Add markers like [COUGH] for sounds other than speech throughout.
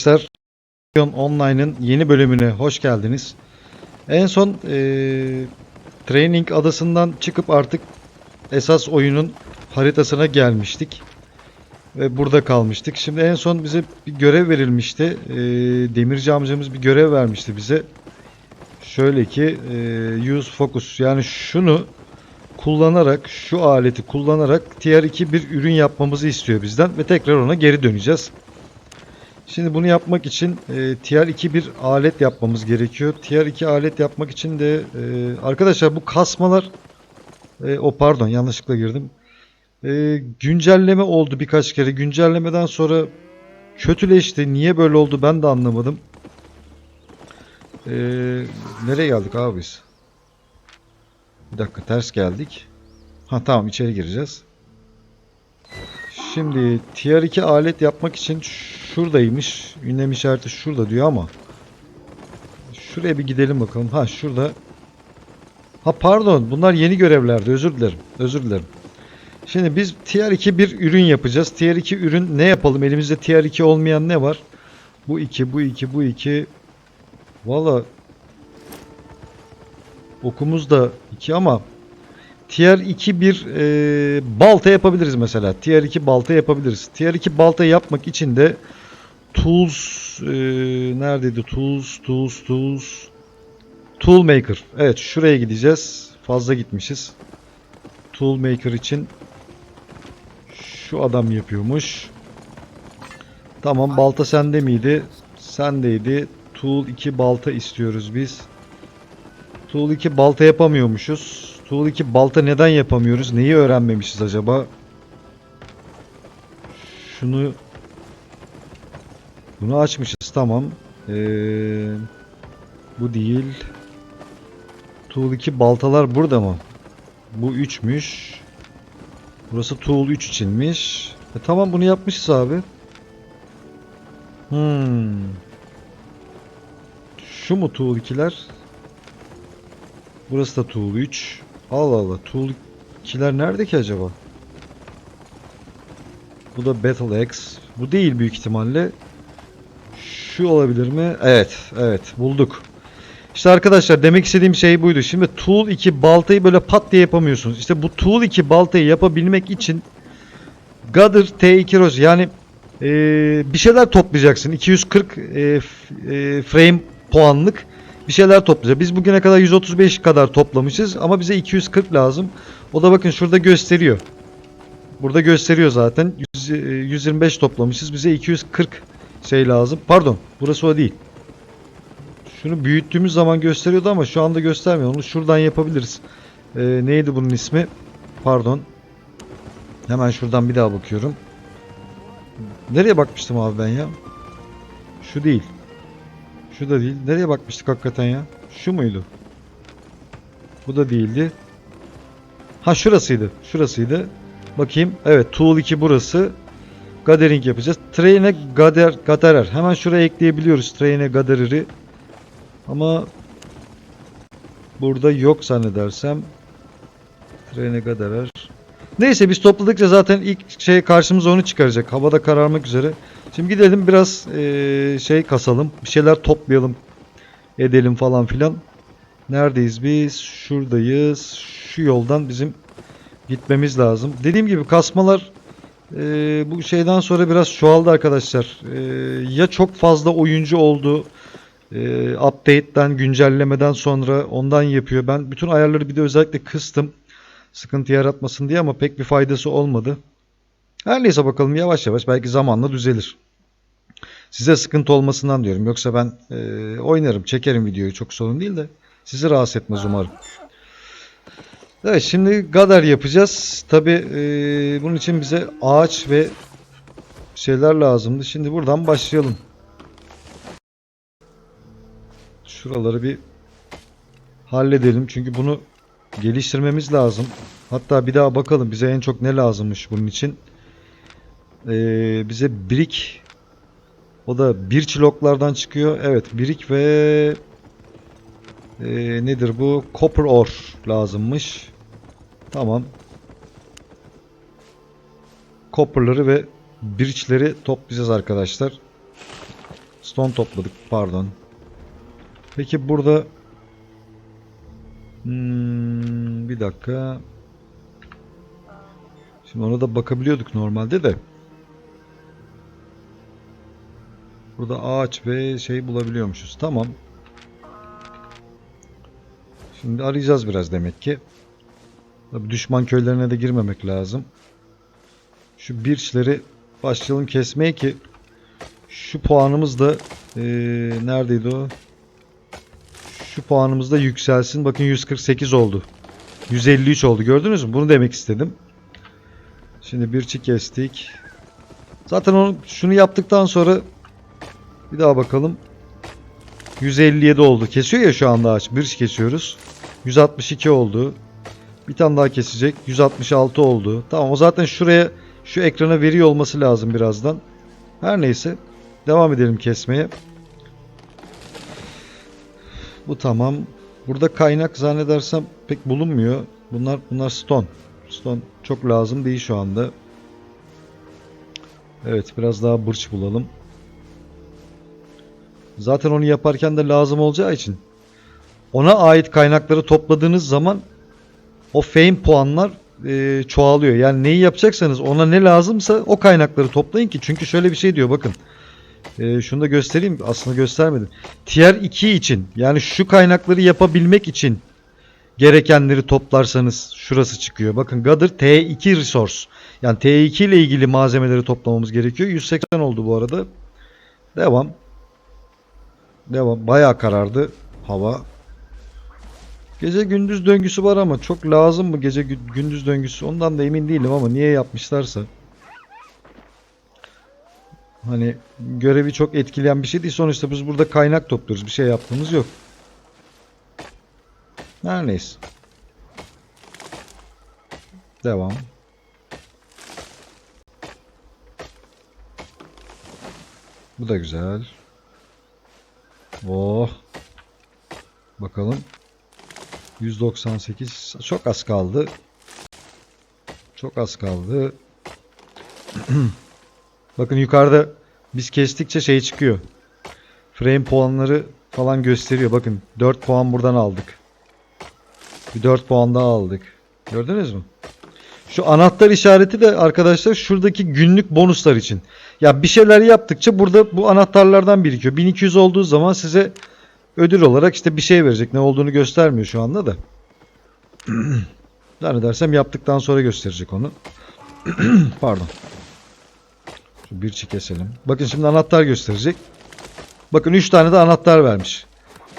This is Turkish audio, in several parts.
Arkadaşlar Online'ın yeni bölümüne hoş geldiniz. En son eee, Training adasından çıkıp artık esas oyunun haritasına gelmiştik. Ve burada kalmıştık. Şimdi en son bize bir görev verilmişti. Eee Demirci amcamız bir görev vermişti bize. Şöyle ki eee, use focus yani şunu kullanarak şu aleti kullanarak tier 2 bir ürün yapmamızı istiyor bizden ve tekrar ona geri döneceğiz. Şimdi bunu yapmak için e, tier 2 bir alet yapmamız gerekiyor. Tier 2 alet yapmak için de e, arkadaşlar bu kasmalar e, o pardon yanlışlıkla girdim. E, güncelleme oldu birkaç kere. Güncellemeden sonra kötüleşti. Niye böyle oldu ben de anlamadım. E, nereye geldik abi biz? Bir dakika ters geldik. Ha tamam içeri gireceğiz. Şimdi tier 2 alet yapmak için şuradaymış. Ünlem işareti şurada diyor ama. Şuraya bir gidelim bakalım. Ha şurada. Ha pardon bunlar yeni görevlerdi. Özür dilerim. Özür dilerim. Şimdi biz tier 2 bir ürün yapacağız. Tier 2 ürün ne yapalım? Elimizde tier 2 olmayan ne var? Bu 2, bu 2, bu 2. Valla okumuz da 2 ama Tier 2 bir e, balta yapabiliriz mesela. Tier 2 balta yapabiliriz. Tier 2 balta yapmak için de Tools e, neredeydi? Tools, Tools, Tools. Tool Maker. Evet şuraya gideceğiz. Fazla gitmişiz. Tool Maker için şu adam yapıyormuş. Tamam balta sende miydi? Sendeydi. Tool 2 balta istiyoruz biz. Tool 2 balta yapamıyormuşuz. Tool 2 balta neden yapamıyoruz? Neyi öğrenmemişiz acaba? Şunu bunu açmışız tamam. Ee, bu değil. Tool 2 baltalar burada mı? Bu 3'müş. Burası Tool 3 içinmiş. E, tamam bunu yapmışız abi. Hmm. Şu mu Tool 2'ler? Burası da Tool 3. Allah Allah. Tool 2'ler nerede ki acaba? Bu da Battle X. Bu değil büyük ihtimalle. Şu olabilir mi? Evet. Evet. Bulduk. İşte arkadaşlar demek istediğim şey buydu. Şimdi Tool 2 baltayı böyle pat diye yapamıyorsunuz. İşte bu Tool 2 baltayı yapabilmek için Gather T2 Rose yani eee, bir şeyler toplayacaksın. 240 eee, f- eee, frame puanlık bir şeyler toplayacağız. Biz bugüne kadar 135 kadar toplamışız ama bize 240 lazım. O da bakın şurada gösteriyor. Burada gösteriyor zaten. 100, e, 125 toplamışız. Bize 240 şey lazım. Pardon, burası o değil. Şunu büyüttüğümüz zaman gösteriyordu ama şu anda göstermiyor. Onu şuradan yapabiliriz. Ee, neydi bunun ismi? Pardon. Hemen şuradan bir daha bakıyorum. Nereye bakmıştım abi ben ya? Şu değil. Şu da değil. Nereye bakmıştık hakikaten ya? Şu muydu? Bu da değildi. Ha şurasıydı. Şurasıydı. Bakayım. Evet Tool 2 burası. Gathering yapacağız. Train'e gather, gatherer. Hemen şuraya ekleyebiliyoruz. Train'e gatherer'i. Ama burada yok zannedersem. Train'e gatherer. Neyse biz topladıkça zaten ilk şey karşımıza onu çıkaracak. Havada kararmak üzere. Şimdi gidelim biraz eee, şey kasalım. Bir şeyler toplayalım. Edelim falan filan. Neredeyiz biz? Şuradayız. Şu yoldan bizim gitmemiz lazım. Dediğim gibi kasmalar eee, bu şeyden sonra biraz çoğaldı arkadaşlar. Eee, ya çok fazla oyuncu oldu. Eee update'den, güncellemeden sonra ondan yapıyor. Ben bütün ayarları bir de özellikle kıstım. Sıkıntı yaratmasın diye ama pek bir faydası olmadı. Her neyse bakalım yavaş yavaş belki zamanla düzelir. Size sıkıntı olmasından diyorum. Yoksa ben e, oynarım, çekerim videoyu çok sorun değil de sizi rahatsız etmez umarım. Evet şimdi Gadar yapacağız. Tabi bunun için bize ağaç ve şeyler lazımdı. Şimdi buradan başlayalım. Şuraları bir halledelim. Çünkü bunu geliştirmemiz lazım. Hatta bir daha bakalım bize en çok ne lazımmış bunun için. Ee, bize birik o da bir çiloklardan çıkıyor. Evet birik ve ee, nedir bu? Copper ore lazımmış. Tamam. Copper'ları ve biriçleri toplayacağız arkadaşlar. Stone topladık pardon. Peki burada Hmm, bir dakika. Şimdi ona da bakabiliyorduk normalde de. Burada ağaç ve şey bulabiliyormuşuz. Tamam. Şimdi arayacağız biraz demek ki. Tabii düşman köylerine de girmemek lazım. Şu birçleri başlayalım kesmeye ki şu puanımız da eee, neredeydi o? Şu puanımız da yükselsin. Bakın 148 oldu. 153 oldu. Gördünüz mü? Bunu demek istedim. Şimdi bir çi kestik. Zaten onu şunu yaptıktan sonra bir daha bakalım. 157 oldu. Kesiyor ya şu anda ağaç. Bir çi kesiyoruz. 162 oldu. Bir tane daha kesecek. 166 oldu. Tamam o zaten şuraya şu ekrana veriyor olması lazım birazdan. Her neyse. Devam edelim kesmeye. Bu tamam. Burada kaynak zannedersem pek bulunmuyor. Bunlar bunlar stone. Stone çok lazım değil şu anda. Evet biraz daha bırç bulalım. Zaten onu yaparken de lazım olacağı için ona ait kaynakları topladığınız zaman o fame puanlar e, çoğalıyor. Yani neyi yapacaksanız ona ne lazımsa o kaynakları toplayın ki. Çünkü şöyle bir şey diyor bakın. E, şunu da göstereyim. Aslında göstermedim. Tier 2 için yani şu kaynakları yapabilmek için gerekenleri toplarsanız şurası çıkıyor. Bakın Gather T2 Resource. Yani T2 ile ilgili malzemeleri toplamamız gerekiyor. 180 oldu bu arada. Devam. Devam. Bayağı karardı hava. Gece gündüz döngüsü var ama çok lazım mı gece gü- gündüz döngüsü ondan da emin değilim ama niye yapmışlarsa. Hani görevi çok etkileyen bir şey değil. Sonuçta biz burada kaynak topluyoruz. Bir şey yaptığımız yok. Her neyse. Devam. Bu da güzel. Oh. Bakalım. 198 çok az kaldı. Çok az kaldı. [CLEARS THROAT] Bakın yukarıda biz kestikçe şey çıkıyor. Frame puanları falan gösteriyor. Bakın 4 puan buradan aldık. Bir 4 puan daha aldık. Gördünüz mü? Şu anahtar işareti de arkadaşlar şuradaki günlük bonuslar için. Ya bir şeyler yaptıkça burada bu anahtarlardan birikiyor. 1200 olduğu zaman size ödül olarak işte bir şey verecek. Ne olduğunu göstermiyor şu anda da. [CLEARS THROAT] Zannedersem yaptıktan sonra gösterecek onu. [CLEARS THROAT] Pardon. Şu bir çi keselim. Bakın şimdi anahtar gösterecek. Bakın 3 tane de anahtar vermiş.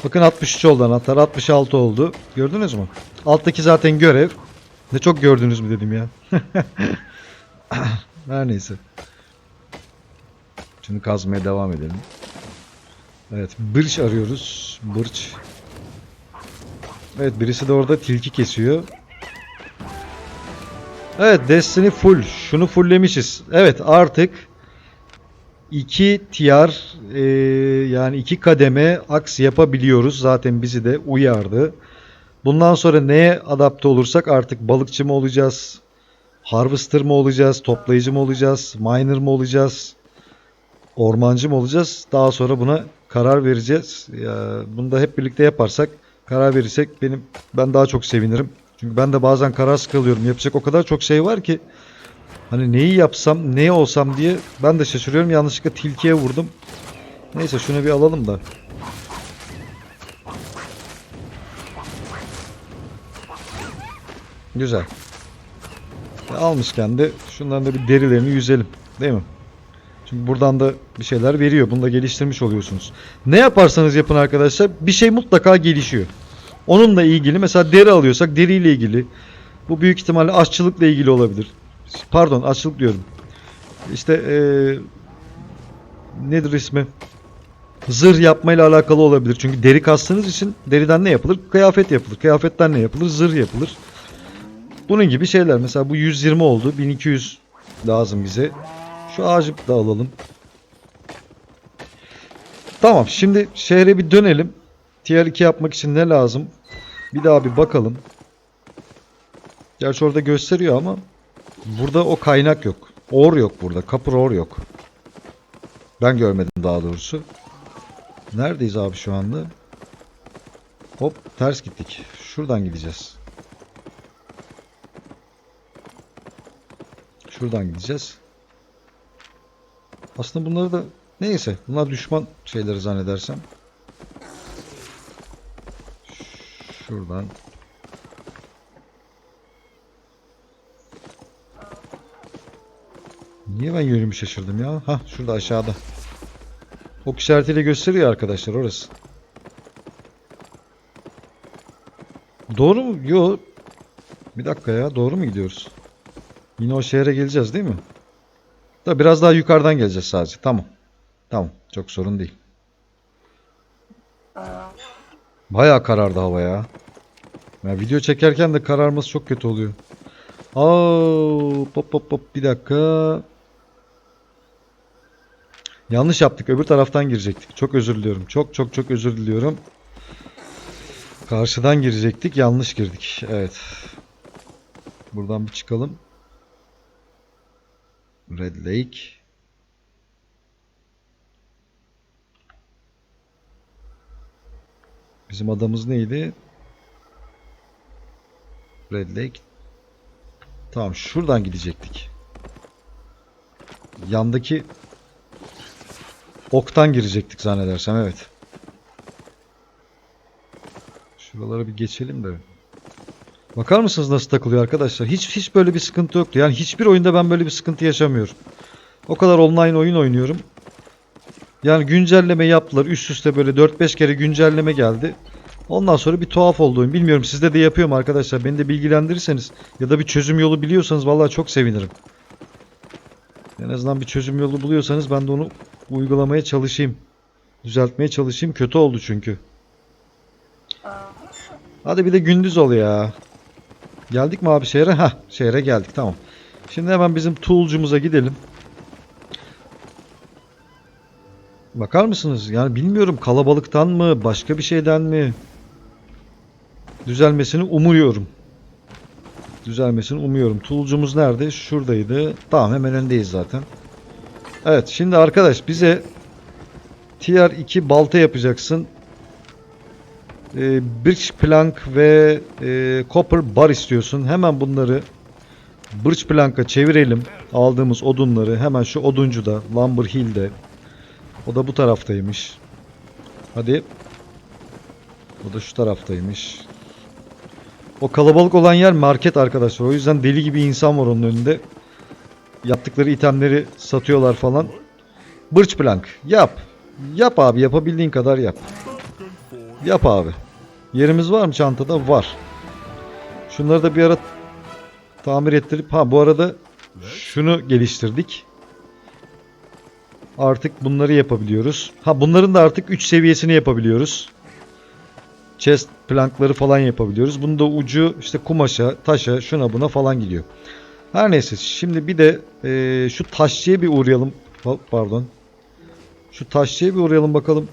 Bakın 63 oldu anahtar. 66 oldu. Gördünüz mü? Alttaki zaten görev. Ne çok gördünüz mü dedim ya. [LAUGHS] Her neyse. Şimdi kazmaya devam edelim. Evet, bırç arıyoruz. Bırç. Evet, birisi de orada tilki kesiyor. Evet, Destiny full. Şunu fulllemişiz. Evet, artık 2 tier e, yani 2 kademe aks yapabiliyoruz. Zaten bizi de uyardı. Bundan sonra neye adapte olursak artık balıkçı mı olacağız? Harvester mı olacağız? Toplayıcı mı olacağız? Miner mı olacağız? Ormancı mı olacağız? Daha sonra buna karar vereceğiz. Bunu da hep birlikte yaparsak, karar verirsek benim ben daha çok sevinirim. Çünkü ben de bazen kararsız kalıyorum. Yapacak o kadar çok şey var ki hani neyi yapsam, neyi olsam diye ben de şaşırıyorum. Yanlışlıkla tilkiye vurdum. Neyse şunu bir alalım da. Güzel. Almışken de şundan da bir derilerini yüzelim. Değil mi? Çünkü buradan da bir şeyler veriyor. Bunu da geliştirmiş oluyorsunuz. Ne yaparsanız yapın arkadaşlar bir şey mutlaka gelişiyor. Onunla ilgili mesela deri alıyorsak deriyle ilgili. Bu büyük ihtimalle aşçılıkla ilgili olabilir. Pardon aşçılık diyorum. İşte eee nedir ismi? Zırh yapmayla alakalı olabilir. Çünkü deri kastığınız için deriden ne yapılır? Kıyafet yapılır. Kıyafetten ne yapılır? Zırh yapılır. Bunun gibi şeyler. Mesela bu 120 oldu. 1200 lazım bize. Şu ağacı da alalım. Tamam. Şimdi şehre bir dönelim. Tier 2 yapmak için ne lazım? Bir daha bir bakalım. Gerçi orada gösteriyor ama burada o kaynak yok. Or yok burada. Kapır or yok. Ben görmedim daha doğrusu. Neredeyiz abi şu anda? Hop ters gittik. Şuradan gideceğiz. Şuradan gideceğiz. Aslında bunları da neyse bunlar düşman şeyleri zannedersem. Şuradan. Niye ben yönümü şaşırdım ya? Ha şurada aşağıda. Ok işaretiyle gösteriyor arkadaşlar orası. Doğru mu? Yok. Bir dakika ya. Doğru mu gidiyoruz? Yine o şehre geleceğiz değil mi? Da biraz daha yukarıdan geleceğiz sadece. Tamam. Tamam. Çok sorun değil. Bayağı karardı hava ya. Ya video çekerken de kararması çok kötü oluyor. Aa, pop pop pop bir dakika. Yanlış yaptık. Öbür taraftan girecektik. Çok özür diliyorum. Çok çok çok özür diliyorum. Karşıdan girecektik. Yanlış girdik. Evet. Buradan bir çıkalım. Red Lake. Bizim adamız neydi? Red Lake. Tamam şuradan gidecektik. Yandaki oktan girecektik zannedersem evet. Şuralara bir geçelim de. Bakar mısınız nasıl takılıyor arkadaşlar? Hiç hiç böyle bir sıkıntı yoktu. Yani hiçbir oyunda ben böyle bir sıkıntı yaşamıyorum. O kadar online oyun oynuyorum. Yani güncelleme yaptılar. Üst üste böyle 4-5 kere güncelleme geldi. Ondan sonra bir tuhaf oldu oyun. Bilmiyorum sizde de yapıyor mu arkadaşlar? Beni de bilgilendirirseniz ya da bir çözüm yolu biliyorsanız vallahi çok sevinirim. En azından bir çözüm yolu buluyorsanız ben de onu uygulamaya çalışayım. Düzeltmeye çalışayım. Kötü oldu çünkü. Hadi bir de gündüz ol ya. Geldik mi abi şehre? Hah şehre geldik tamam. Şimdi hemen bizim tool'cumuza gidelim. Bakar mısınız? Yani bilmiyorum kalabalıktan mı başka bir şeyden mi düzelmesini umuyorum. Düzelmesini umuyorum. Tool'cumuz nerede? Şuradaydı. Tamam hemen öndeyiz zaten. Evet şimdi arkadaş bize tier 2 balta yapacaksın. Ee, birch plank ve e, copper bar istiyorsun. Hemen bunları birch plank'a çevirelim. Aldığımız odunları hemen şu oduncuda Lumber Hill'de. O da bu taraftaymış. Hadi. O da şu taraftaymış. O kalabalık olan yer market arkadaşlar. O yüzden deli gibi insan var onun önünde. Yaptıkları itemleri satıyorlar falan. Birch plank. Yap. Yap abi. Yapabildiğin kadar yap. Yap abi. Yerimiz var mı çantada? Var. Şunları da bir ara tamir ettirip ha bu arada şunu geliştirdik. Artık bunları yapabiliyoruz. Ha bunların da artık 3 seviyesini yapabiliyoruz. Chest plankları falan yapabiliyoruz. Bunda ucu işte kumaşa, taşa, şuna buna falan gidiyor. Her neyse şimdi bir de eee, şu taşçıya bir uğrayalım. Pa- Pardon. Şu taşçıya bir uğrayalım bakalım.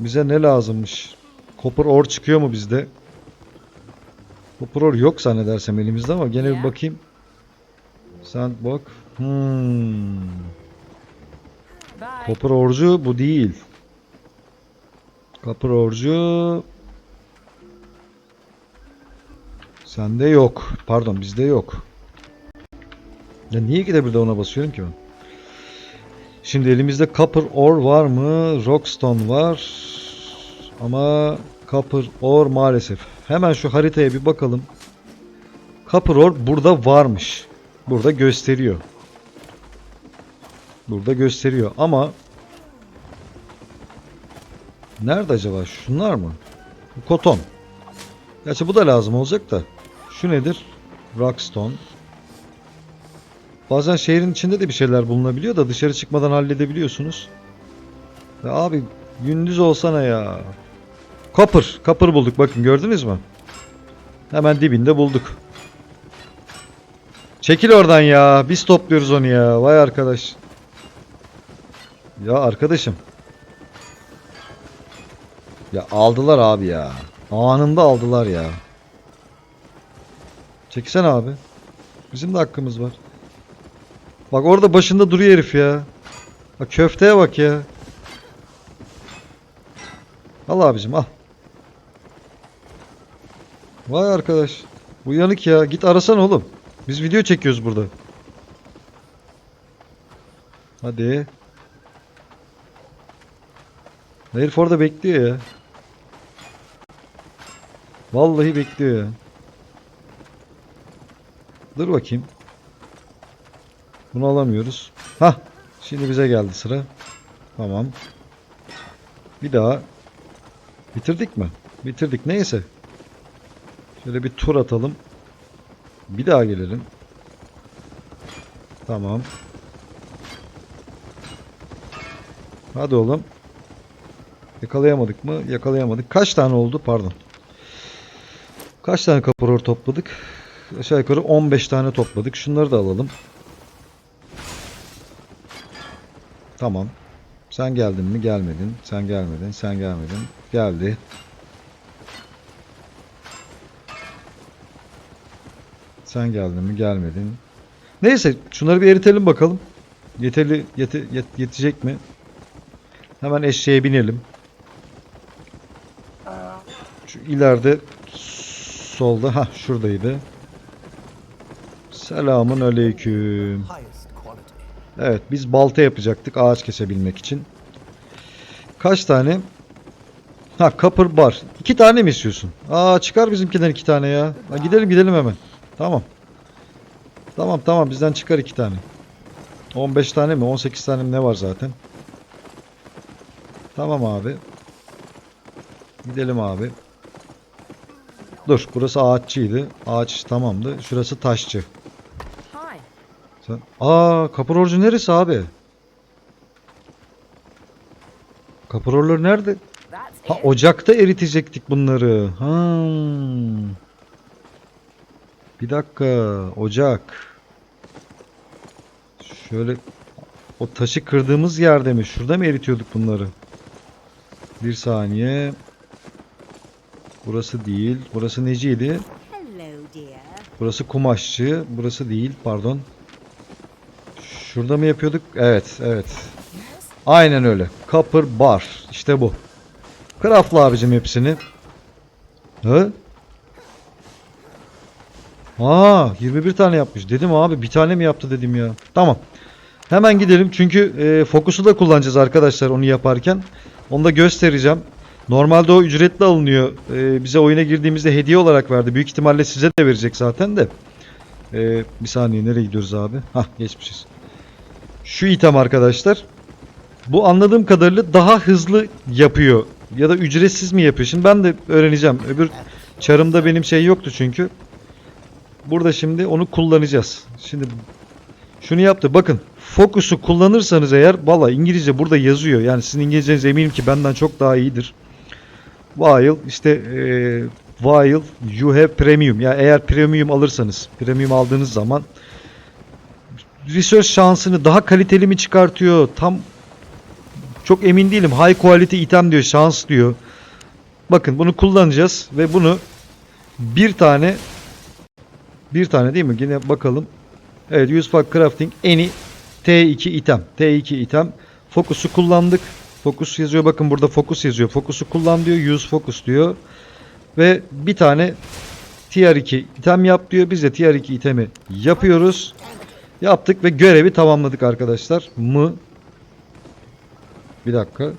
Bize ne lazımmış? Copper ore çıkıyor mu bizde? Copper ore yok zannedersem elimizde ama gene bir bakayım. Bak. Hmm. Copper ore'cu bu değil. Copper ore'cu Sende yok. Pardon bizde yok. Ya niye ki de burada ona basıyorum ki ben? Şimdi elimizde copper ore var mı? Rockstone var. Ama copper ore maalesef. Hemen şu haritaya bir bakalım. Copper ore burada varmış. Burada gösteriyor. Burada gösteriyor ama Nerede acaba? Şunlar mı? Bu koton. Gerçi bu da lazım olacak da. Şu nedir? Rockstone. Bazen şehrin içinde de bir şeyler bulunabiliyor da dışarı çıkmadan halledebiliyorsunuz. Ya abi gündüz olsana ya. Copper. Copper bulduk bakın gördünüz mü? Hemen dibinde bulduk. Çekil oradan ya. Biz topluyoruz onu ya. Vay arkadaş. Ya arkadaşım. Ya aldılar abi ya. Anında aldılar ya. Çeksen abi. Bizim de hakkımız var. Bak orada başında duruyor herif ya. Bak köfteye bak ya. Al abicim al. Vay arkadaş. Bu yanık ya. Git arasana oğlum. Biz video çekiyoruz burada. Hadi. Herif orada bekliyor ya. Vallahi bekliyor ya. Dur bakayım. Bunu alamıyoruz. Hah. Şimdi bize geldi sıra. Tamam. Bir daha. Bitirdik mi? Bitirdik. Neyse. Şöyle bir tur atalım. Bir daha gelelim. Tamam. Hadi oğlum. Yakalayamadık mı? Yakalayamadık. Kaç tane oldu? Pardon. Kaç tane kaporor topladık? Aşağı yukarı 15 tane topladık. Şunları da alalım. Tamam. Sen geldin mi? Gelmedin. Sen gelmedin. Sen gelmedin. Geldi. Sen geldin mi? Gelmedin. Neyse şunları bir eritelim bakalım. Yeterli yete, yet- yetecek mi? Hemen eşeğe binelim. Şu ileride solda ha şuradaydı. Selamun aleyküm. Evet biz balta yapacaktık ağaç kesebilmek için. Kaç tane? Ha kapır bar. İki tane mi istiyorsun? Aa çıkar bizimkinden iki tane ya. Ha, gidelim gidelim hemen. Tamam. Tamam tamam bizden çıkar iki tane. 15 tane mi 18 tane mi ne var zaten. Tamam abi. Gidelim abi. Dur burası ağaççıydı. Ağaç tamamdı. Şurası taşçı. Sen... Aa kapır orucu neresi abi? Kapır oruçları nerede? Ha ocakta eritecektik bunları. Ha. Bir dakika ocak. Şöyle o taşı kırdığımız yerde mi? Şurada mı eritiyorduk bunları? Bir saniye. Burası değil. Burası neciydi? Burası kumaşçı. Burası değil. Pardon. Şurada mı yapıyorduk? Evet. Evet. Aynen öyle. Copper bar. İşte bu. Craftla abicim hepsini. Hı? Aa 21 tane yapmış. Dedim abi bir tane mi yaptı dedim ya. Tamam. Hemen gidelim çünkü e, fokusu da kullanacağız arkadaşlar onu yaparken. Onu da göstereceğim. Normalde o ücretli alınıyor. E, bize oyuna girdiğimizde hediye olarak verdi. Büyük ihtimalle size de verecek zaten de. E, bir saniye nereye gidiyoruz abi? Hah geçmişiz. Şu item arkadaşlar. Bu anladığım kadarıyla daha hızlı yapıyor. Ya da ücretsiz mi yapıyor? Şimdi ben de öğreneceğim. Öbür çarımda benim şey yoktu çünkü. Burada şimdi onu kullanacağız. Şimdi şunu yaptı. Bakın fokusu kullanırsanız eğer valla İngilizce burada yazıyor. Yani sizin İngilizceniz eminim ki benden çok daha iyidir. While işte eee while you have premium. Ya eğer premium alırsanız, premium aldığınız zaman research şansını daha kaliteli mi çıkartıyor? Tam çok emin değilim. High quality item diyor, şans diyor. Bakın bunu kullanacağız ve bunu bir tane bir tane değil mi? Yine bakalım. Evet, for crafting any T2 item. T2 item. Fokusu kullandık. Fokus yazıyor. Bakın burada fokus yazıyor. Fokusu kullan diyor. Use focus diyor. Ve bir tane tier 2 item yap diyor. Biz de tier 2 itemi yapıyoruz. Yaptık ve görevi tamamladık arkadaşlar. Mı? Bir dakika.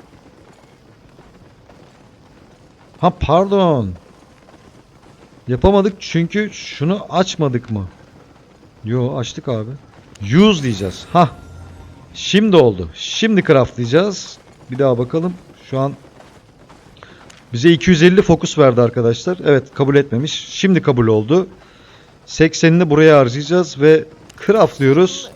Ha pardon. Yapamadık çünkü şunu açmadık mı? Yo açtık abi. Use diyeceğiz. Ha. Şimdi oldu. Şimdi craftlayacağız. Bir daha bakalım. Şu an bize 250 fokus verdi arkadaşlar. Evet kabul etmemiş. Şimdi kabul oldu. 80'ini buraya harcayacağız ve craftlıyoruz.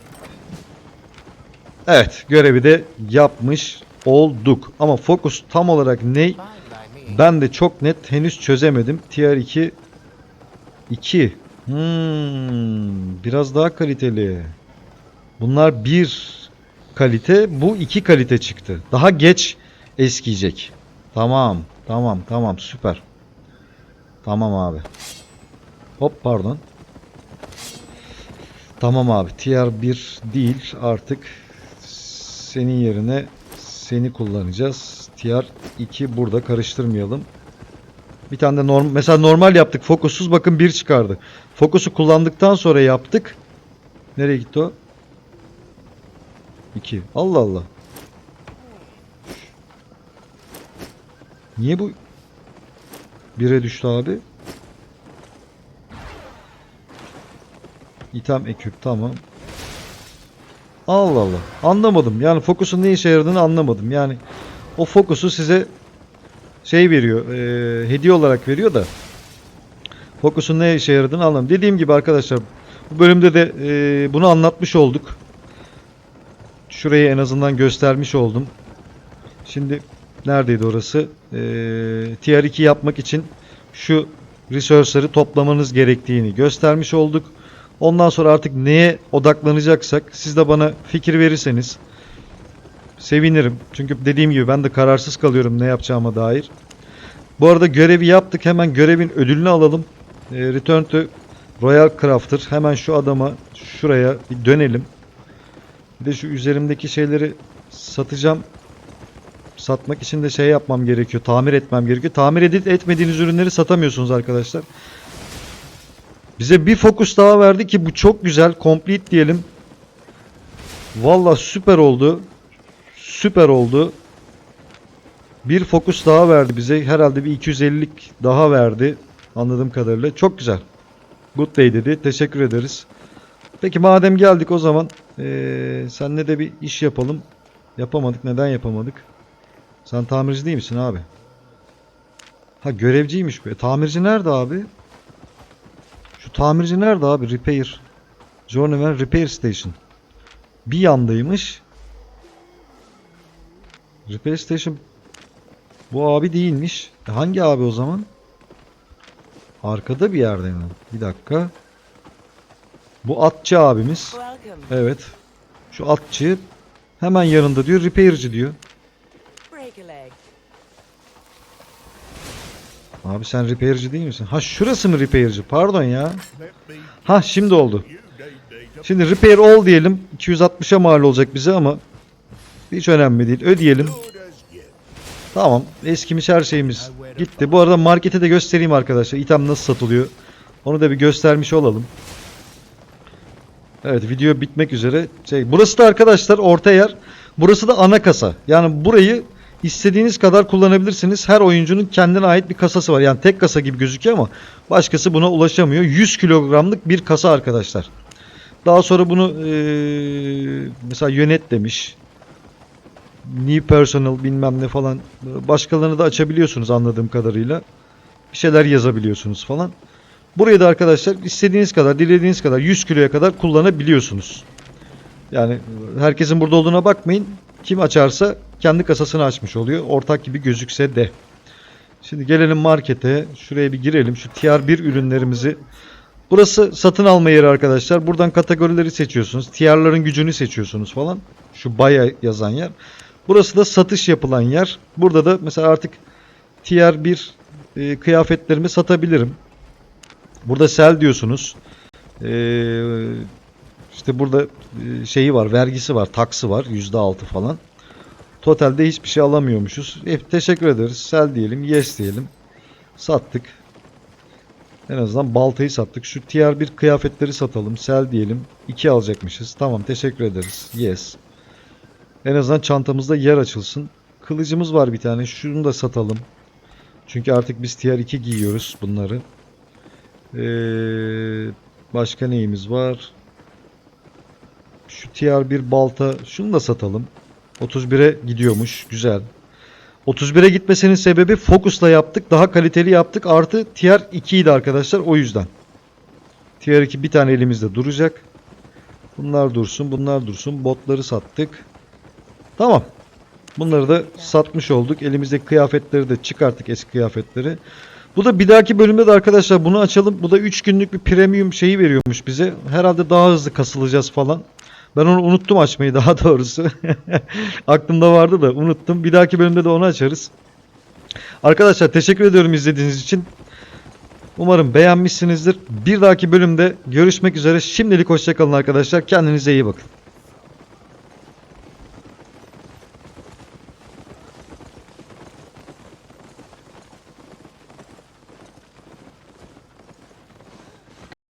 Evet görevi de yapmış olduk. Ama fokus tam olarak ne? Ben de çok net henüz çözemedim. Tier 2 2 hmm, biraz daha kaliteli. Bunlar bir kalite, bu iki kalite çıktı. Daha geç eskiyecek. Tamam, tamam, tamam, süper. Tamam abi. Hop pardon. Tamam abi. Tier 1 değil artık senin yerine seni kullanacağız. TR 2 burada karıştırmayalım. Bir tane de norm mesela normal yaptık. Fokussuz bakın 1 çıkardı. Fokusu kullandıktan sonra yaptık. Nereye gitti o? 2. Allah Allah. Niye bu 1'e düştü abi? İtem ekip tamam. Allah Allah. Anlamadım. Yani fokusun ne işe yaradığını anlamadım. Yani o fokusu size şey veriyor. e, hediye olarak veriyor da fokusun ne işe yaradığını anlamadım. Dediğim gibi arkadaşlar bu bölümde de e, bunu anlatmış olduk. Şurayı en azından göstermiş oldum. Şimdi neredeydi orası? E, tier 2 yapmak için şu resource'ları toplamanız gerektiğini göstermiş olduk. Ondan sonra artık neye odaklanacaksak siz de bana fikir verirseniz sevinirim. Çünkü dediğim gibi ben de kararsız kalıyorum ne yapacağıma dair. Bu arada görevi yaptık. Hemen görevin ödülünü alalım. Ee, Return to Royal Crafter. Hemen şu adama şuraya bir dönelim. Bir de şu üzerimdeki şeyleri satacağım. Satmak için de şey yapmam gerekiyor. Tamir etmem gerekiyor. Tamir edip etmediğiniz ürünleri satamıyorsunuz arkadaşlar. Bize bir fokus daha verdi ki bu çok güzel. Complete diyelim. Valla süper oldu. Süper oldu. Bir fokus daha verdi bize. Herhalde bir 250'lik daha verdi. Anladığım kadarıyla. Çok güzel. Good day dedi. Teşekkür ederiz. Peki madem geldik o zaman ee, senle de bir iş yapalım. Yapamadık. Neden yapamadık? Sen tamirci değil misin abi? Ha görevciymiş bu. E, tamirci nerede abi? Şu tamirci nerede abi? Repair. Journeyman Repair Station. Bir yandaymış. Repair Station bu abi değilmiş. E, hangi abi o zaman? Arkada bir yerde mi? Bir dakika. Bu atçı abimiz. Evet. Şu atçı hemen yanında diyor repairci diyor. Abi sen repairci değil misin? Ha şurası mı repairci? Pardon ya. Ha şimdi oldu. Şimdi repair all diyelim. 260'a mal olacak bize ama hiç önemli değil. Ödeyelim. Tamam. Eskimiş her şeyimiz gitti. Bu arada markete de göstereyim arkadaşlar. İtem nasıl satılıyor. Onu da bir göstermiş olalım. Evet video bitmek üzere. Şey, burası da arkadaşlar orta yer. Burası da ana kasa. Yani burayı istediğiniz kadar kullanabilirsiniz. Her oyuncunun kendine ait bir kasası var. Yani tek kasa gibi gözüküyor ama başkası buna ulaşamıyor. 100 kilogramlık bir kasa arkadaşlar. Daha sonra bunu eee, mesela yönet demiş. New personal bilmem ne falan. Başkalarını da açabiliyorsunuz anladığım kadarıyla. Bir şeyler yazabiliyorsunuz falan. Burayı da arkadaşlar istediğiniz kadar, dilediğiniz kadar 100 kiloya kadar kullanabiliyorsunuz. Yani herkesin burada olduğuna bakmayın. Kim açarsa kendi kasasını açmış oluyor. Ortak gibi gözükse de. Şimdi gelelim markete. Şuraya bir girelim. Şu TR1 ürünlerimizi. Burası satın alma yeri arkadaşlar. Buradan kategorileri seçiyorsunuz. TR'ların gücünü seçiyorsunuz falan. Şu baya yazan yer. Burası da satış yapılan yer. Burada da mesela artık TR1 e, kıyafetlerimi satabilirim. Burada sell diyorsunuz. Ee, işte burada e, şeyi var, vergisi var, taksı var %6 falan. Totalde hiçbir şey alamıyormuşuz. Hep teşekkür ederiz. Sell diyelim, yes diyelim. Sattık. En azından baltayı sattık. Şu TR1 kıyafetleri satalım. Sell diyelim. 2 alacakmışız. Tamam teşekkür ederiz. Yes. En azından çantamızda yer açılsın. Kılıcımız var bir tane. Şunu da satalım. Çünkü artık biz TR2 giyiyoruz bunları. Ee, başka neyimiz var? Şu TR1 balta şunu da satalım. 31'e gidiyormuş. Güzel. 31'e gitmesinin sebebi Focus'la yaptık. Daha kaliteli yaptık. Artı TR2 idi arkadaşlar. O yüzden. TR2 bir tane elimizde duracak. Bunlar dursun. Bunlar dursun. Botları sattık. Tamam. Bunları da satmış olduk. Elimizdeki kıyafetleri de çıkarttık eski kıyafetleri. Bu da bir dahaki bölümde de arkadaşlar bunu açalım. Bu da 3 günlük bir premium şeyi veriyormuş bize. Herhalde daha hızlı kasılacağız falan. Ben onu unuttum açmayı daha [LAUGHS] doğrusu. [LAUGHS] Aklımda vardı da unuttum. Bir dahaki bölümde de onu açarız. Arkadaşlar teşekkür ediyorum izlediğiniz için. Umarım beğenmişsinizdir. Bir dahaki bölümde görüşmek üzere. Şimdilik hoşçakalın arkadaşlar. Kendinize iyi bakın.